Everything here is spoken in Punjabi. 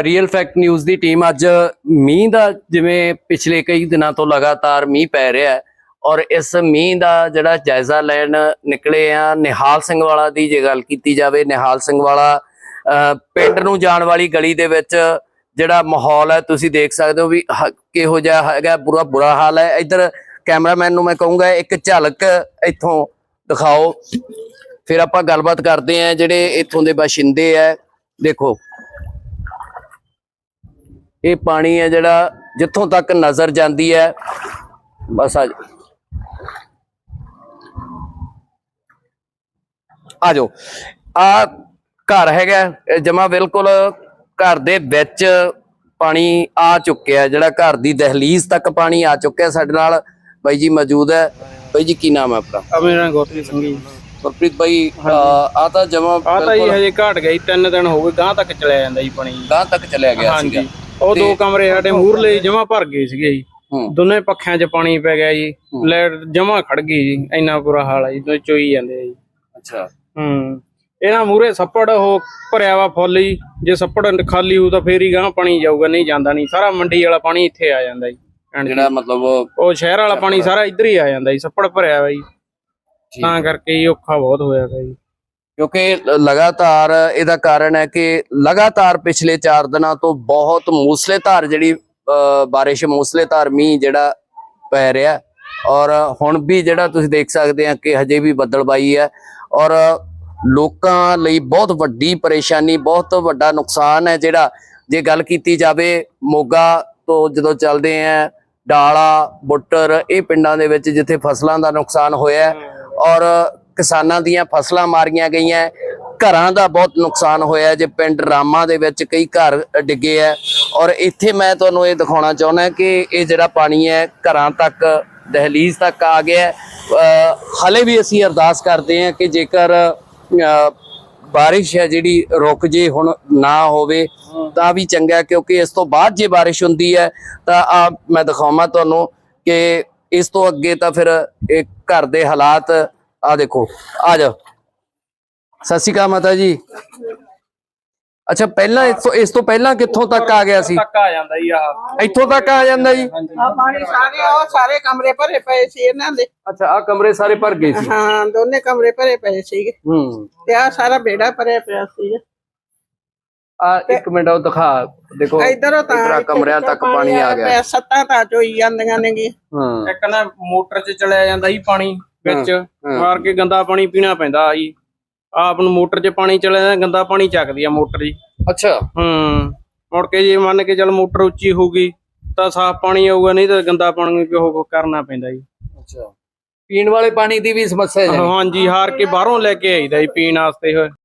ਰੀਅਲ ਫੈਕਟ ਨਿਊਜ਼ ਦੀ ਟੀਮ ਅੱਜ ਮੀਂਹ ਦਾ ਜਿਵੇਂ ਪਿਛਲੇ ਕਈ ਦਿਨਾਂ ਤੋਂ ਲਗਾਤਾਰ ਮੀਂਹ ਪੈ ਰਿਹਾ ਹੈ ਔਰ ਇਸ ਮੀਂਹ ਦਾ ਜਿਹੜਾ ਜਾਇਜ਼ਾ ਲੈਣ ਨਿਕਲੇ ਆ, ਨਿਹਾਲ ਸਿੰਘ ਵਾਲਾ ਦੀ ਜੇ ਗੱਲ ਕੀਤੀ ਜਾਵੇ, ਨਿਹਾਲ ਸਿੰਘ ਵਾਲਾ ਪਿੰਡ ਨੂੰ ਜਾਣ ਵਾਲੀ ਗਲੀ ਦੇ ਵਿੱਚ ਜਿਹੜਾ ਮਾਹੌਲ ਹੈ, ਤੁਸੀਂ ਦੇਖ ਸਕਦੇ ਹੋ ਵੀ ਹ- ਕਿਹੋ ਜਿਹਾ ਹੈਗਾ, ਬੁਰਾ ਬੁਰਾ ਹਾਲ ਹੈ। ਇੱਧਰ ਕੈਮਰਾਮੈਨ ਨੂੰ ਮੈਂ ਕਹੂੰਗਾ, ਇੱਕ ਝਲਕ ਇੱਥੋਂ ਦਿਖਾਓ। ਫਿਰ ਆਪਾਂ ਗੱਲਬਾਤ ਕਰਦੇ ਆ ਜਿਹੜੇ ਇੱਥੋਂ ਦੇ ਬਾਸ਼ਿੰਦੇ ਆ ਦੇਖੋ ਇਹ ਪਾਣੀ ਹੈ ਜਿਹੜਾ ਜਿੱਥੋਂ ਤੱਕ ਨਜ਼ਰ ਜਾਂਦੀ ਹੈ। ਬਸ ਆ ਆ ਜਾਓ। ਆ ਘਰ ਹੈਗਾ ਜਮਾ ਬਿਲਕੁਲ ਘਰ ਦੇ ਵਿੱਚ ਪਾਣੀ ਆ ਚੁੱਕਿਆ ਜਿਹੜਾ ਘਰ ਦੀ ਦਹਲੀਜ਼ ਤੱਕ ਪਾਣੀ ਆ ਚੁੱਕਿਆ ਸਾਡੇ ਨਾਲ। ਬਾਈ ਜੀ ਮੌਜੂਦ ਹੈ। ਬਾਈ ਜੀ ਕੀ ਨਾਮ ਹੈ ਆਪਣਾ? ਮੇਰਾ ਗੋਤਰੀ ਸਿੰਘ ਜੀ। ਗੁਰਪ੍ਰੀਤ ਬਾਈ ਆ ਤਾਂ ਜਮਾ ਆ ਤਾਂ ਜੀ ਹਜੇ ਘਟ ਗਈ ਤਿੰਨ ਦਿਨ ਹੋ ਗਏ ਗਾਂ ਤੱਕ ਚਲਿਆ ਜਾਂਦਾ ਜੀ ਪਾਣੀ। ਗਾਂ ਤੱਕ ਚਲਿਆ ਗਿਆ ਸੀਗਾ। ਉਹ ਦੋ ਕਮਰੇ ਸਾਡੇ ਮੂਰਲੇ ਜਮਾ ਭਰ ਗਏ ਸੀਗੇ ਜੀ। ਦੋਨੇ ਪੱਖਿਆਂ 'ਚ ਪਾਣੀ ਪੈ ਗਿਆ ਜੀ ਲਾਈਟ ਜਮਾ ਖੜ ਗਈ ਜੀ ਇੰਨਾ ਬੁਰਾ ਹਾਲ ਹੈ ਜੀ ਚੋਈ ਜਾਂਦੇ ਆ ਜੀ। ਅੱਛਾ। ਹੂੰ। ਇਹਨਾਂ ਮੂਰੇ ਸੱਪੜ ਉਹ ਭਰਿਆ ਵਾ ਫੁੱਲ ਜੀ ਜੇ ਸੱਪੜ ਖਾਲੀ ਹੋ ਤਾਂ ਫੇਰ ਹੀ ਗਾਂ ਪਾਣੀ ਜਾਊਗਾ ਨਹੀਂ ਜਾਂਦਾ ਨਹੀਂ। ਸਾਰਾ ਮੰਡੀ ਵਾਲਾ ਪਾਣੀ ਇੱਥੇ ਆ ਜਾਂਦਾ ਜੀ ਜਿਹੜਾ ਮਤਲਬ ਉਹ ਸ਼ਹਿਰ ਵਾਲਾ ਪਾਣੀ ਸਾਰਾ ਇੱਧਰ ਹੀ ਆ ਜਾਂਦਾ ਜੀ ਸੱਪੜ ਭਰਿਆ ਵਾ ਜੀ। ਤਾਂ ਕਰਕੇ ਔਖਾ ਬਹੁਤ ਹੋਇਆ ਜੀ। ਕਿਉਂਕਿ ਲਗਾਤਾਰ ਇਹਦਾ ਕਾਰਨ ਹੈ ਕਿ ਲਗਾਤਾਰ ਪਿਛਲੇ 4 ਦਿਨਾਂ ਤੋਂ ਬਹੁਤ ਮੂਸਲੇਧਾਰ ਜਿਹੜੀ ਅਹ, ਬਾਰਿਸ਼ ਮੂਸਲੇਧਾਰ ਮੀਂਹ ਜਿਹੜਾ ਪੈ ਰਿਹਾ ਔਰ ਹੁਣ ਵੀ ਜਿਹੜਾ ਤੁਸੀਂ ਦੇਖ ਸਕਦੇ ਆ ਕਿ ਹਜੇ ਵੀ ਬੱਦਲਬਾਈ ਹੈ। ਔਰ ਲੋਕਾਂ ਲਈ ਬਹੁਤ ਵੱਡੀ ਪਰੇਸ਼ਾਨੀ ਬਹੁਤ ਵੱਡਾ ਨੁਕਸਾਨ ਹੈ ਜਿਹੜਾ ਜੇ ਗੱਲ ਕੀਤੀ ਜਾਵੇ ਮੋਗਾ ਤੋਂ ਜਦੋਂ ਚੱਲਦੇ ਆ ਡਾਲਾ ਬੁੱਟਰ ਇਹ ਪਿੰਡਾਂ ਦੇ ਵਿੱਚ ਜਿੱਥੇ ਫਸਲਾਂ ਦਾ ਨੁਕਸਾਨ ਹੋਇਆ ਔਰ ਕਿਸਾਨਾਂ ਦੀਆਂ ਫਸਲਾਂ ਮਾਰੀਆਂ ਗਈਆਂ ਘਰਾਂ ਦਾ ਬਹੁਤ ਨੁਕਸਾਨ ਹੋਇਆ ਜੇ ਪਿੰਡ ਰਾਮਾ ਦੇ ਵਿੱਚ ਕਈ ਘਰ ਡਿੱਗੇ ਹੈ ਔਰ ਇੱਥੇ ਮੈਂ ਤੁਹਾਨੂੰ ਇਹ ਦਿਖਾਉਣਾ ਚਾਹੁੰਦਾ ਕਿ ਇਹ ਜਿਹੜਾ ਪਾਣੀ ਹੈ, ਘਰਾਂ ਤੱਕ, ਦਹਲੀਜ਼ ਤੱਕ ਆ ਗਿਆ ਹੈ। ਹਲੇ ਵੀ ਅਸੀਂ ਅਰਦਾਸ ਕਰਦੇ ਹਾਂ ਕਿ ਜੇਕਰ ਬਾਰਿਸ਼ ਹੈ ਜਿਹੜੀ, ਰੁਕ ਜੇ ਹੁਣ ਨਾ ਹੋਵੇ, ਤਾਂ ਵੀ ਚੰਗਾ ਕਿਉਂਕਿ ਇਸ ਤੋਂ ਬਾਅਦ ਜੇ ਬਾਰਿਸ਼ ਹੁੰਦੀ ਹੈ, ਤਾਂ ਆ ਮੈਂ ਦਿਖਾਵਾਂ ਤੁਹਾਨੂੰ ਕਿ ਇਸ ਤੋਂ ਅੱਗੇ ਤਾਂ ਫਿਰ ਇਹ ਘਰ ਦੇ ਹਾਲਾਤ ਆ ਦੇਖੋ ਆ ਜਾ ਸਤਿ ਸ਼੍ਰੀ ਅਕਾਲ ਮਾਤਾ ਜੀ। ਅੱਛਾ ਪਹਿਲਾਂ ਇਸ ਤੋਂ ਇਸ ਤੋਂ ਪਹਿਲਾਂ ਕਿੱਥੋਂ ਤੱਕ ਆ ਗਿਆ ਸੀ? ਤੱਕ ਆ ਜਾਂਦਾ ਜੀ ਆਹ। ਇੱਥੋਂ ਤੱਕ ਆ ਜਾਂਦਾ ਜੀ? ਆ ਪਾਣੀ ਸਾਰੇ ਉਹ ਸਾਰੇ ਕਮਰੇ ਭਰੇ ਪਏ ਸੀ ਇਹਨਾਂ ਦੇ। ਅੱਛਾ ਆ ਕਮਰੇ ਸਾਰੇ ਭਰ ਗਏ ਸੀ? ਹਾਂ ਦੋਨੇ ਕਮਰੇ ਭਰੇ ਪਏ ਸੀਗੇ। ਹੂੰ। ਤੇ ਆ ਸਾਰਾ ਬੇੜਾ ਭਰਿਆ ਪਿਆ ਸੀਗਾ। ਆ ਇੱਕ ਮਿੰਟ ਉਹ ਦਿਖਾ। ਦੇਖੋ ਇਧਰੋਂ ਤਾਂ ਇਧਰ ਕਮਰਿਆਂ ਤੱਕ ਪਾਣੀ ਆ ਗਿਆ। ਪਿਆ ਸੱਤਾਂ ਤਾਂ ਚੋਈ ਜਾਂਦੀਆਂ ਨੇਗੀ ਹਾਂ। ਇੱਕ ਨਾ ਮੋਟਰ 'ਚ ਚਲਿਆ ਜਾਂਦਾ ਜੀ ਪਾਣੀ। ਵਿੱਚ ਮਾਰ ਕੇ ਗੰਦਾ ਪਾਣੀ ਪੀਣਾ ਪੈਂਦਾ ਜੀ। ਆਪ ਨੂੰ ਮੋਟਰ 'ਚ ਪਾਣੀ ਚਲਿਆ ਜਾਂਦਾ ਗੰਦਾ ਪਾਣੀ ਚੱਕਦੀ ਆ ਮੋਟਰ ਜੀ। ਅੱਛਾ। ਹੂੰ ਮੁੜ ਕੇ ਜੇ ਮੰਨ ਕੇ ਚੱਲ ਮੋਟਰ ਉੱਚੀ ਹੋਊਗੀ ਤਾਂ ਸਾਫ਼ ਪਾਣੀ ਆਊਗਾ ਨਹੀਂ ਤਾਂ ਗੰਦਾ ਪਾਣੀ ਵੀ ਉਹ ਕਰਨਾ ਪੈਂਦਾ ਜੀ। ਅੱਛਾ। ਪੀਣ ਵਾਲੇ ਪਾਣੀ ਦੀ ਵੀ ਸਮੱਸਿਆ ਹੈ। ਹਾਂਜੀ ਹਾਰ ਕੇ ਬਾਹਰੋਂ ਲੈ ਕੇ ਆਈਦਾ ਜੀ ਪੀਣ ਵਾਸਤੇ। ਹੋਏ